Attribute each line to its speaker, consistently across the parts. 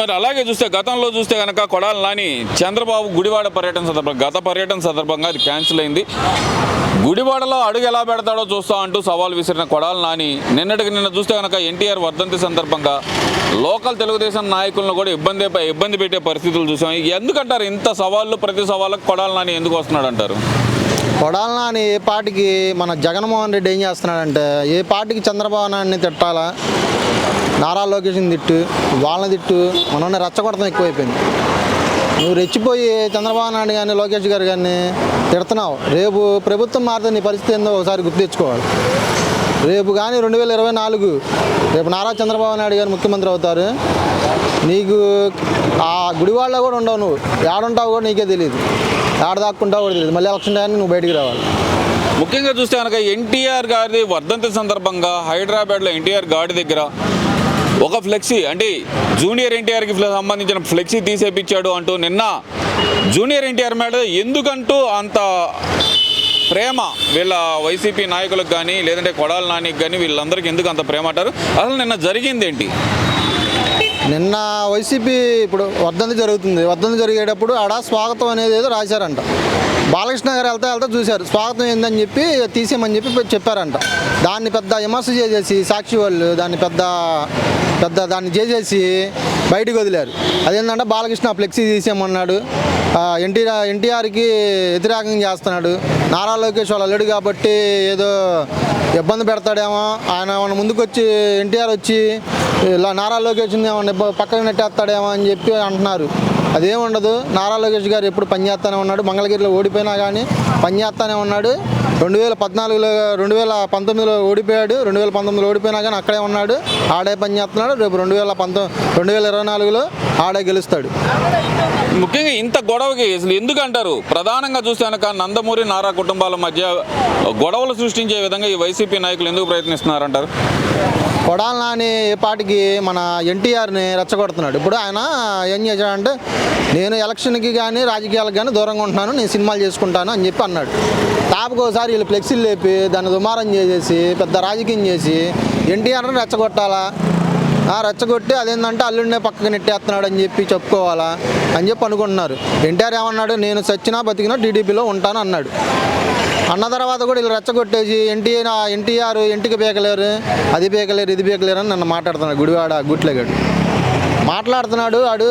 Speaker 1: మరి అలాగే చూస్తే గతంలో చూస్తే కనుక కొడాలి నాని చంద్రబాబు గుడివాడ పర్యటన సందర్భంగా గత పర్యటన సందర్భంగా అది క్యాన్సిల్ అయింది. గుడివాడలో అడుగు ఎలా పెడతాడో చూస్తా అంటూ సవాల్ విసిరిన కొడాలి నాని నిన్నటికి నిన్న చూస్తే కనుక ఎన్టీఆర్ వర్ధంతి సందర్భంగా లోకల్ తెలుగుదేశం నాయకులను కూడా ఇబ్బంది ఇబ్బంది పెట్టే పరిస్థితులు చూసాం. ఎందుకంటారు ఇంత సవాళ్ళు ప్రతి సవాళ్ళకు కొడాలి నాని ఎందుకు వస్తున్నాడు అంటారు
Speaker 2: కొడాలి నాని ఏ పార్టీకి మన జగన్మోహన్ రెడ్డి ఏం చేస్తున్నాడంటే ఏ పార్టీకి చంద్రబాబు నాయుడిని తిట్టాలా? నారా లోకేష్ని తిట్టు వాళ్ళని తిట్టు మనల్ని రచ్చగొడతాం ఎక్కువైపోయింది. నువ్వు రెచ్చిపోయి చంద్రబాబు నాయుడు కానీ లోకేష్ గారు కానీ తిడుతున్నావు. రేపు ప్రభుత్వం మారితే నీ పరిస్థితి ఏందో ఒకసారి గుర్తు తెచ్చుకోవాలి. రేపు కానీ రెండు వేల ఇరవై నాలుగు రేపు నారా చంద్రబాబు నాయుడు గారు ముఖ్యమంత్రి అవుతారు. నీకు ఆ గుడివాడలో కూడా ఉండవు నువ్వు. ఏడుంటావు కూడా నీకే తెలియదు ఏడ దాక్కుంటావు కూడా తెలియదు మళ్ళీ ఎలక్షన్ టైంకి నువ్వు బయటికి రావాలి.
Speaker 1: ముఖ్యంగా చూస్తే కనుక ఎన్టీఆర్ గారి వర్ధంతి సందర్భంగా హైదరాబాద్లో ఎన్టీఆర్ గాడి దగ్గర ఒక ఫ్లెక్సీ అంటే జూనియర్ ఎన్టీఆర్కి సంబంధించిన ఫ్లెక్సీ తీసేపించాడు అంటూ నిన్న జూనియర్ ఎన్టీఆర్ మీద ఎందుకంటూ అంత ప్రేమ వీళ్ళ వైసీపీ నాయకులకు కానీ లేదంటే కొడాల నానికి కానీ వీళ్ళందరికీ ఎందుకు అంత ప్రేమ అంటారు? అసలు నిన్న జరిగింది ఏంటి?
Speaker 2: నిన్న వైసీపీ ఇప్పుడు వర్ధంతి జరుగుతుంది. వర్ధంతి జరిగేటప్పుడు ఆడ స్వాగతం అనేది ఏదో రాశారంట. బాలకృష్ణ గారు వెళ్తా వెళ్తా చూశారు. స్వాగతం ఏందని చెప్పి తీసేయమని చెప్పి చెప్పారంట. దాన్ని పెద్ద విమర్శ చేసేసి సాక్షి వాళ్ళు దాన్ని పెద్ద పెద్ద దాన్ని చేసేసి బయటకు వదిలారు. అదేంటంటే బాలకృష్ణ ఫ్లెక్సీ తీసేయమన్నాడు. ఎన్టీఆర్ ఎన్టీఆర్కి వ్యతిరేకంగా చేస్తున్నాడు. నారా లోకేష్ వాళ్ళు అల్లుడు కాబట్టి ఏదో ఇబ్బంది పెడతాడేమో. ఆయన ఏమన్నా ముందుకొచ్చి ఎన్టీఆర్ వచ్చి ఇలా నారా లోకేష్ని ఏమన్నా పక్కన నెట్టేస్తాడేమో అని చెప్పి అంటున్నారు. అదేం ఉండదు. నారా లోకేష్ గారు ఎప్పుడు పనిచేస్తానే ఉన్నాడు. మంగళగిరిలో ఓడిపోయినా కానీ పనిచేస్తానే ఉన్నాడు. రెండు వేల పద్నాలుగులో రెండు వేల పంతొమ్మిదిలో ఓడిపోయాడు. రెండు వేల పంతొమ్మిదిలో ఓడిపోయినా కానీ అక్కడే ఉన్నాడు. ఆడే పని చేస్తున్నాడు. రేపు రెండు వేల పంతొమ్మిది రెండు వేల ఇరవై నాలుగులో ఆడే గెలుస్తాడు.
Speaker 1: ముఖ్యంగా ఇంత గొడవకి అసలు ఎందుకంటారు? ప్రధానంగా చూస్తే కనుక నందమూరి నారా కుటుంబాల మధ్య గొడవలు సృష్టించే విధంగా ఈ వైసీపీ నాయకులు ఎందుకు ప్రయత్నిస్తున్నారంటారు?
Speaker 2: కొడాలి నాని ఏ పాటికి మన ఎన్టీఆర్ని రెచ్చగొడుతున్నాడు. ఇప్పుడు ఆయన ఏం చేశాడంటే నేను ఎలక్షన్కి కానీ రాజకీయాలకు కానీ దూరంగా ఉంటున్నాను నేను సినిమాలు చేసుకుంటాను అని చెప్పి అన్నాడు. తాపకోసారి వీళ్ళు ఫ్లెక్సీలు లేపి దాన్ని దుమారం చేసేసి పెద్ద రాజకీయం చేసి ఎన్టీఆర్ని రెచ్చగొట్టాలా? ఆ, రెచ్చగొట్టి అదేంటంటే అల్లుడినే పక్కకి నెట్టేస్తున్నాడు అని చెప్పి చెప్పుకోవాలా అని చెప్పి అనుకుంటున్నారు. ఎన్టీఆర్ ఏమన్నాడు నేను సచ్చినా బతికినా టీడీపీలో ఉంటాను అన్నాడు. అన్న తర్వాత కూడా వీళ్ళు రెచ్చగొట్టేసి ఎన్టీఆర్ ఎన్టీఆర్ ఇంటికి పీకలేరు అది పీకలేరు ఇది పీకలేరు అని నన్ను మాట్లాడుతున్నాడు గుడివాడ గుట్లేగాడు మాట్లాడుతున్నాడు వాడు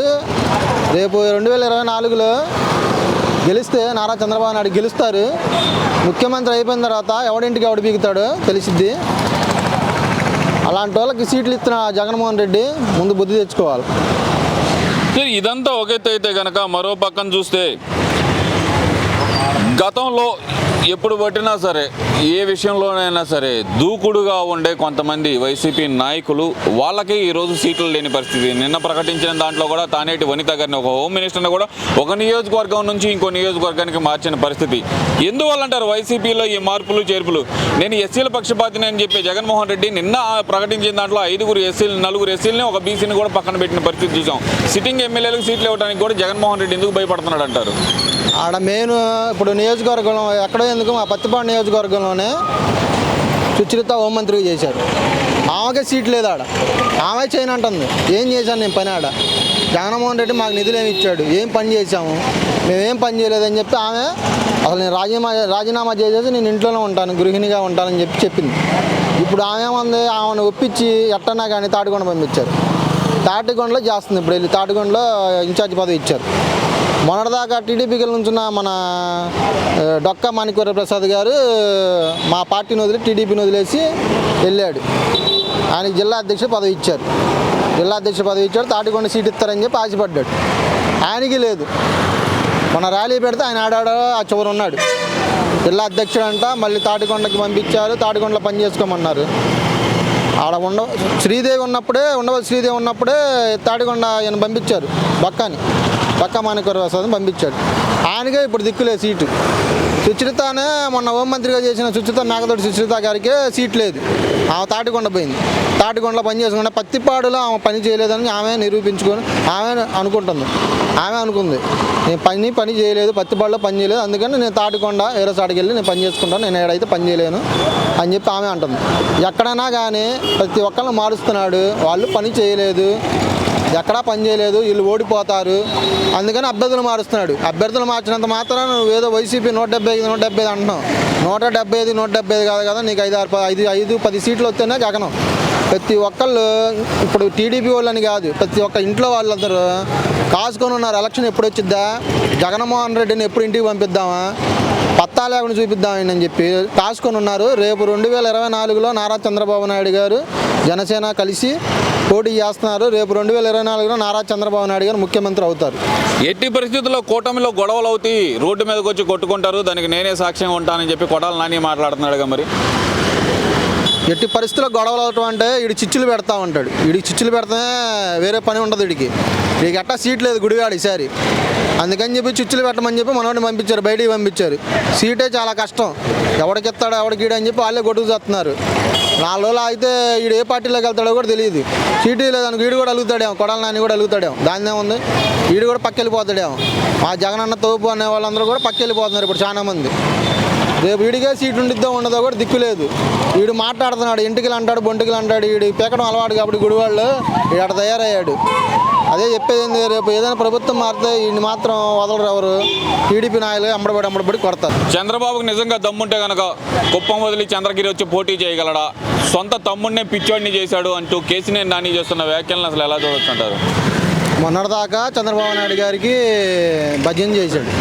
Speaker 2: రేపు రెండు వేల ఇరవై నాలుగులో గెలిస్తే నారా చంద్రబాబు నాయుడు గెలుస్తారు. ముఖ్యమంత్రి అయిపోయిన తర్వాత ఎవడింటికి ఎవడు పీకుతాడో తెలిసిద్ది. అలాంటి వాళ్ళకి సీట్లు ఇస్తున్న జగన్మోహన్ రెడ్డి ముందు బుద్ధి తెచ్చుకోవాలి.
Speaker 1: సరే, ఇదంతా ఒక అయితే కనుక మరో పక్కన చూస్తే గతంలో ఎప్పుడు పట్టినా సరే ఏ విషయంలోనైనా సరే దూకుడుగా ఉండే కొంతమంది వైసీపీ నాయకులు వాళ్ళకి ఈరోజు సీట్లు లేని పరిస్థితి. నిన్న ప్రకటించిన దాంట్లో కూడా తానేటి వనిత గారిని ఒక హోమ్ మినిస్టర్ని కూడా ఒక నియోజకవర్గం నుంచి ఇంకో నియోజకవర్గానికి మార్చిన పరిస్థితి. ఎందువల్ల అంటారు వైసీపీలో ఈ మార్పులు చేర్పులు? నేను ఎస్సీల పక్షపాతిని అని చెప్పి జగన్మోహన్ రెడ్డి నిన్న ప్రకటించిన దాంట్లో ఐదుగురు ఎస్సీలు నలుగురు ఎస్సీలని ఒక బీసీని కూడా పక్కన పెట్టిన పరిస్థితి చూసాం. సిట్టింగ్ ఎమ్మెల్యేలకు సీట్లు ఇవ్వడానికి కూడా జగన్మోహన్ రెడ్డి ఎందుకు భయపడుతున్నాడు అంటారు
Speaker 2: ఆడ మెయిన్ ఇప్పుడు నియోజకవర్గంలో ఎక్కడో ఎందుకు మా పత్తిపాడు నియోజకవర్గంలోనే సుచరిత హోంమంత్రిగా చేశారు. ఆమెకే సీట్ లేదు ఆడ. ఆమె చేయను అంటుంది. ఏం చేశాను నేను పని ఆడ? జగన్మోహన్ రెడ్డి మాకు నిధులు ఏమి ఇచ్చాడు? ఏం పని చేశాము? మేమేం పని చేయలేదని చెప్పి ఆమె అసలు నేను రాజీనామా రాజీనామా చేసేసి నేను ఇంట్లోనే ఉంటాను గృహిణిగా ఉంటానని చెప్పి చెప్పింది. ఇప్పుడు ఆమె ఏమంది? ఆమెను ఒప్పించి ఎట్టన్నా కానీ తాటికొండ పంపించారు. తాటికొండలో చేస్తుంది. ఇప్పుడు వెళ్ళి తాటికొండలో ఇన్ఛార్జ్ పదవి ఇచ్చారు. మొన్నటిదాకా టీడీపీకి నుంచున్న మన డొక్కా మాణిక్వర ప్రసాద్ గారు మా పార్టీని వదిలి టీడీపీని వదిలేసి వెళ్ళాడు. ఆయనకి జిల్లా అధ్యక్షుడు పదవి ఇచ్చారు. జిల్లా అధ్యక్షుడు పదవి ఇచ్చాడు తాటికొండ సీట్ ఇస్తారని చెప్పి ఆశపడ్డాడు. ఆయనకి లేదు. మన ర్యాలీ పెడితే ఆయన ఆడాడో ఆ చివరు ఉన్నాడు. జిల్లా అధ్యక్షుడు అంట మళ్ళీ తాటికొండకి పంపించారు తాటికొండలో పని చేసుకోమన్నారు. ఆడ ఉండ శ్రీదేవి ఉన్నప్పుడే ఉండవలసి శ్రీదేవి ఉన్నప్పుడే తాటికొండ ఆయన పంపించారు బక్కాని. పక్క మాణిక్వర ప్రసాద్ పంపించాడు. ఆయనకే ఇప్పుడు దిక్కులే సీటు. సుచరితనే మొన్న హోంమంత్రిగా చేసిన సుచరిత మేకతోటి సుచరిత గారికే సీట్ లేదు. ఆమె తాటికొండ పోయింది. తాటికొండలో పని చేసుకుంటే పత్తిపాడులో ఆమె పని చేయలేదని ఆమె నిరూపించుకొని ఆమె అనుకుంటుంది. ఆమె అనుకుంది నేను పని పని చేయలేదు పత్తిపాడులో పని చేయలేదు అందుకని నేను తాటికొండ వేరే వెళ్ళి నేను పని చేసుకుంటాను నేను ఏడైతే పని చేయలేను అని చెప్పి ఆమె అంటుంది. ఎక్కడైనా కానీ ప్రతి ఒక్కరిని మారుస్తున్నాడు వాళ్ళు పని చేయలేదు. ఎక్కడా పని చేయలేదు వీళ్ళు ఓడిపోతారు. అందుకని అభ్యర్థులు మారుస్తున్నాడు. అభ్యర్థులు మార్చినంత మాత్రం నువ్వు ఏదో వైసీపీ నూట డెబ్బై ఐదు నూట డెబ్బై ఐదు అంటున్నావు. నూట డెబ్బై ఐదు నూట డెబ్బై ఐదు కాదు కదా నీకు ఐదు ఆరు ఐదు ఐదు పది సీట్లు వస్తేనే గగనం ప్రతి ఒక్కళ్ళు ఇప్పుడు టీడీపీ వాళ్ళని కాదు ప్రతి ఒక్క ఇంట్లో వాళ్ళందరూ కాసుకొని ఉన్నారు. ఎలక్షన్ ఎప్పుడు వచ్చిద్దా? జగన్మోహన్ రెడ్డిని ఎప్పుడు ఇంటికి పంపిద్దామా? పత్తా లేకుండా చూపిద్దామని చెప్పి కాసుకొని ఉన్నారు. రేపు రెండు వేల ఇరవై నాలుగులో నారా చంద్రబాబు నాయుడు గారు జనసేన కలిసి పోటీ చేస్తున్నారు. రేపు రెండు వేల ఇరవై నాలుగులో నారా చంద్రబాబు నాయుడు గారు ముఖ్యమంత్రి అవుతారు.
Speaker 1: ఎట్టి పరిస్థితుల్లో కూటమిలో గొడవలు అవుతాయి రోడ్డు మీదకి వచ్చి కొట్టుకుంటారు. దానికి నేనే సాక్ష్యం ఉంటానని చెప్పి కొడాలి నాని మాట్లాడుతున్నాడుగా మరి.
Speaker 2: ఎట్టి పరిస్థితుల్లో గొడవలు అవటం అంటే వీడు చిచ్చులు పెడతా ఉంటాడు. వీడికి చిచ్చులు పెడితే వేరే పని ఉండదు వీడికి వీడికి ఎట్టా సీట్ లేదు గుడివాడు ఈసారి. అందుకని చెప్పి చిచ్చులు పెట్టమని చెప్పి మనోడిని పంపించారు బయటికి పంపించారు. సీటే చాలా కష్టం. ఎవడికి ఇస్తాడు ఎవడికి అని చెప్పి వాళ్ళే గొడుగు చేస్తున్నారు. నాలుగు రోజులు అయితే వీడు ఏ పార్టీలోకి వెళ్తాడో కూడా తెలియదు. సీటు లేదనుకో వీడు కూడా అలుగుతాడేమో కొడాల నాని కూడా అలుగుతాడేమో. దాని ఉంది? వీడు కూడా పక్కెళ్ళిపోతాడేమో. మా జగనన్న తోపు అనే వాళ్ళందరూ కూడా పక్కెళ్ళిపోతున్నారు ఇప్పుడు చాలా మంది. రేపు వీడికే సీట్ ఉండిద్దో ఉండదో కూడా దిక్కు లేదు. వీడు మాట్లాడుతున్నాడు ఇంటికి అంటాడు బొంటికి అంటాడు వీడు పీకడం అలవాటు కాబట్టి గుడివాళ్ళు వీడు అక్కడ తయారయ్యాడు. అదే చెప్పేది ఏంది రేపు ఏదైనా ప్రభుత్వం మారితే వీడిని మాత్రం వదలరు ఎవరు? టీడీపీ నాయకులు అమ్మడబడి అమ్మడబడి కొడతారు.
Speaker 1: చంద్రబాబుకి నిజంగా దమ్ముంటే కనుక కుప్పం వదిలి చంద్రగిరి వచ్చి పోటీ చేయగలడా? సొంత తమ్ముడినే పిచ్చోడిని చేశాడు అంటూ కేసీనేని నాని చేస్తున్న వ్యాఖ్యలను అసలు ఎలా చూడొచ్చు అంటారు
Speaker 2: మొన్నటిదాకా చంద్రబాబు నాయుడు గారికి భజన చేశాడు.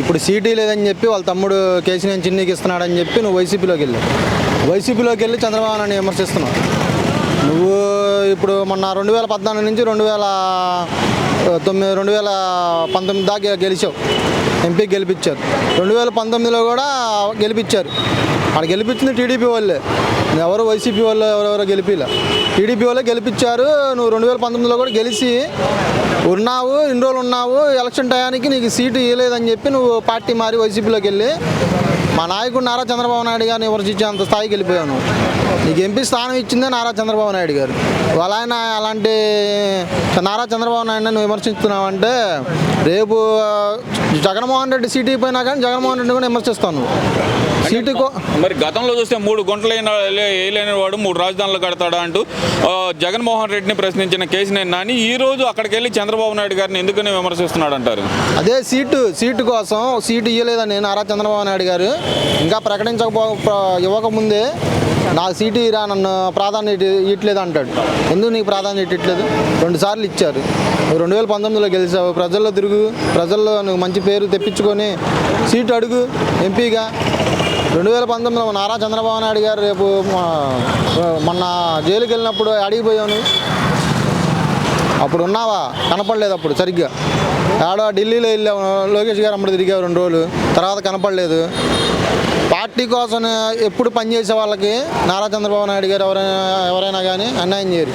Speaker 2: ఇప్పుడు సీటీ లేదని చెప్పి వాళ్ళ తమ్ముడు కేసీనేని చిన్నీకి ఇస్తున్నాడని చెప్పి నువ్వు వైసీపీలోకి వెళ్ళి వైసీపీలోకి వెళ్ళి చంద్రబాబు నాయుడు విమర్శిస్తున్నావు. నువ్వు ఇప్పుడు మొన్న రెండు వేల పద్నాలుగు నుంచి రెండు వేల తొమ్మిది రెండు వేల పంతొమ్మిది దాకా గెలిచావు. ఎంపీ గెలిపించారు. రెండు వేల పంతొమ్మిదిలో కూడా గెలిపించారు. అక్కడ గెలిపించింది టీడీపీ వాళ్ళే. ఎవరు వైసీపీ వాళ్ళు ఎవరెవరో గెలిపిలే. టీడీపీ వాళ్ళే గెలిపించారు. నువ్వు రెండు వేల పంతొమ్మిదిలో కూడా గెలిచి ఉన్నావు ఇన్ని రోజులు ఉన్నావు ఎలక్షన్ టయానికి నీకు సీటు ఇవ్వలేదని చెప్పి నువ్వు పార్టీ మారి వైసీపీలోకి వెళ్ళి మా నాయకుడు నారా చంద్రబాబు నాయుడు గారిని విమర్శించేంత స్థాయికి వెళ్ళిపోయావు నీకు ఎంపీ స్థానం ఇచ్చిందే నారా చంద్రబాబు నాయుడు గారు. వాళ్ళ ఆయన అలాంటి నారా చంద్రబాబు నాయుడు నువ్వు విమర్శిస్తున్నావంటే రేపు జగన్మోహన్ రెడ్డి సీటు పోయినా కానీ జగన్మోహన్ రెడ్డి కూడా విమర్శిస్తావు నువ్వు. సీటు కో
Speaker 1: మరి గతంలో చూస్తే మూడు గుంటలు వేయలేని వాడు మూడు రాజధానులు కడతాడా అంటూ జగన్మోహన్ రెడ్డిని ప్రశ్నించిన కేసీనేని నాని ఈ రోజు అక్కడికి వెళ్ళి చంద్రబాబు నాయుడు గారిని ఎందుకని విమర్శిస్తున్నాడు అంటారు
Speaker 2: అదే సీటు సీటు కోసం సీటు ఇవ్వలేదని నారా చంద్రబాబు నాయుడు గారు. ఇంకా ప్రకటించకపో ప్ర- ఇవ్వకముందే నాకు సీటు ఇరా నన్ను ప్రాధాన్యత ఇట్లేదు అంటాడు ఎందుకు నీకు ప్రాధాన్యత ఇట్లేదు రెండు సార్లు ఇచ్చారు. రెండు వేల పంతొమ్మిదిలో గెలిచావు. ప్రజల్లో తిరుగు. ప్రజల్లో నువ్వు మంచి పేరు తెప్పించుకొని సీటు అడుగు ఎంపీగా. రెండు వేల పంతొమ్మిదిలో నారా చంద్రబాబు నాయుడు గారు రేపు మొన్న జైలుకి వెళ్ళినప్పుడు అడిగిపోయావు అప్పుడు ఉన్నావా? కనపడలేదు అప్పుడు సరిగ్గా. ఆడ ఢిల్లీలో వెళ్ళావు. లోకేష్ గారు అప్పుడు తిరిగావు రెండు రోజులు. తర్వాత కనపడలేదు. పార్టీ కోసం ఎప్పుడు పనిచేసే వాళ్ళకి నారా చంద్రబాబు నాయుడు గారు ఎవరైనా ఎవరైనా కానీ అన్యాయం చేయరు.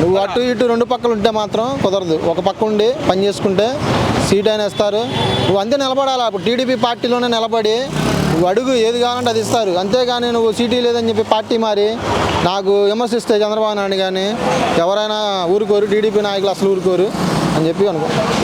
Speaker 2: నువ్వు అటు ఇటు రెండు పక్కలు ఉంటే మాత్రం కుదరదు. ఒక పక్క ఉండి పని చేసుకుంటే సీట్ అయినా ఇస్తారు. నువ్వు అంతే నిలబడాలి. అప్పుడు టీడీపీ పార్టీలోనే నిలబడి నువ్వు అడుగు ఏది కావాలంటే అది ఇస్తారు. అంతేగాని నువ్వు సీటీ లేదని చెప్పి పార్టీ మారి నాకు విమర్శిస్తే చంద్రబాబు నాయుడు కానీ ఎవరైనా ఊరుకోరు. టీడీపీ నాయకులు అసలు ఊరుకోరు అని చెప్పి అనుకో.